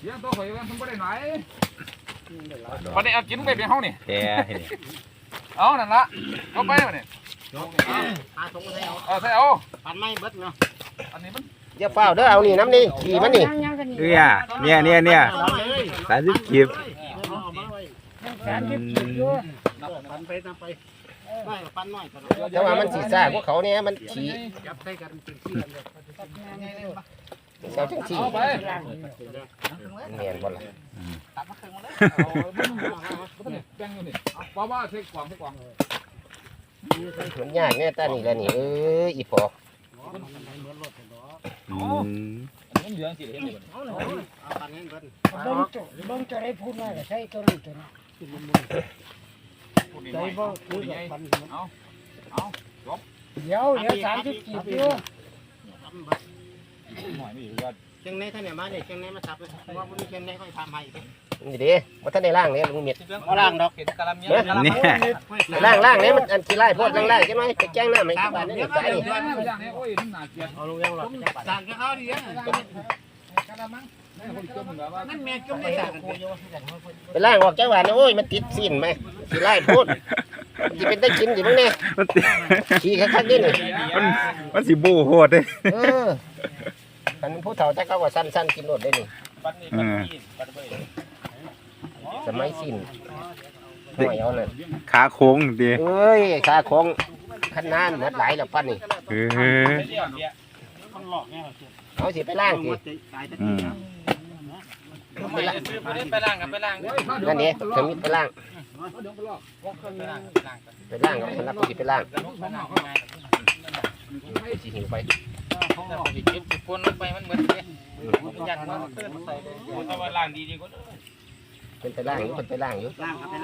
เดี๋ยวตัวข่อยมันบ่ได้ไหนบ่ได้เอากินไปเป็นเฮานี่แกเอานั่นละก็ไปมาเนี่ยหาถุงมาใส่เอาเอาใส่เอาปันไม่เบิดเนาะอันนี้มันอย่าเฝ้าเด้อเอานี่น้ำนี่ขี่มันนี่เนี่ยเนี่ยเนี่ยเนี่ยเอาเลยสามสิบกีบเอามาไว้อืมปันไปนำไปไม่ปันน้อยก็แต่ว่ามันสีซ่าพวกเขาเนี่ยมันขี่จับใส่กันเป็นที่กันเลย เสาจังขี่เอาไปเนียนบ่ล่ะเอามันแบ่งอยู่นี่เอาว่าว่าใส่กล่องใส่กล่องมันยากแน่ตานี่แหละนี่เอ้ยอีพออืมมันเหลืองสิเห็นอยู่เอาปันให้เบิดเบิ่งตัวเบิ่งตัวได้พูดมากใช้ตัวนี้ตัวนี้พูดใจน้บ่พูคือใหญ่ปันเอาเดี๋ยวเดี๋ยวสามสิบกีบอยู่ หน่อยนี่ว่าเชียงในท่านเนี่ยมาเนี่ยเชียงในมาทับเลยว่าวันนี้เชียงในค่อยทำให้อีกนี่เด้บ่ทันได้ล่างเนี่ยลุงเม็ดบ่ล่างดอกเห็นกะลำเยเนี่ยไปล่างล่างเนี่ยมันอันขี้ไล่โพดล่างล่างใช่ไหมไปแจ้งหน้าไหมที่บ้านนี่สายนี่ย่างนี้โอ้ยมันน่าเกลียดเอาลงยังหรอจานก็เขาดีอะกะละมังแม่คนเชื่อมึงว่านั่นแม่ก็ไม่สั่งกูอยู่ไปล่างออกจังหวัดนะโอ้ยมันติดสิ้นไหมขี้ไล่โพดมันจะเป็นได้กินอยู่มั้งเนี่ยมันติขี้คักๆนี่นี่มันมันสิบูโหดเลยเอออันผู้เฒ่าแต่เขาว่าสั้นๆกินรดได้นี่อืมสมัยสิ้นหน่อยเอาน่ะขาโค้งดีเอ้ยขาของขันนานหมดหลายแล้วปั้นนี่เออคนหลอกเนี่ยเอาสิไปล่างสิอืมไปล่างไปล่างกับไปล่างนั่นนี่ถึงมีไปล่างเดี๋ยวไปลอกไปล่างไปล่างกับคนรับสิไปล่างสิหิวไป เก็บคนลงไปมันเหมือนเลยยันมันเติมใส่เลยเป็นไปล่างอยู่เป็นไปล่างอยู่ ล่างกับไปล่าง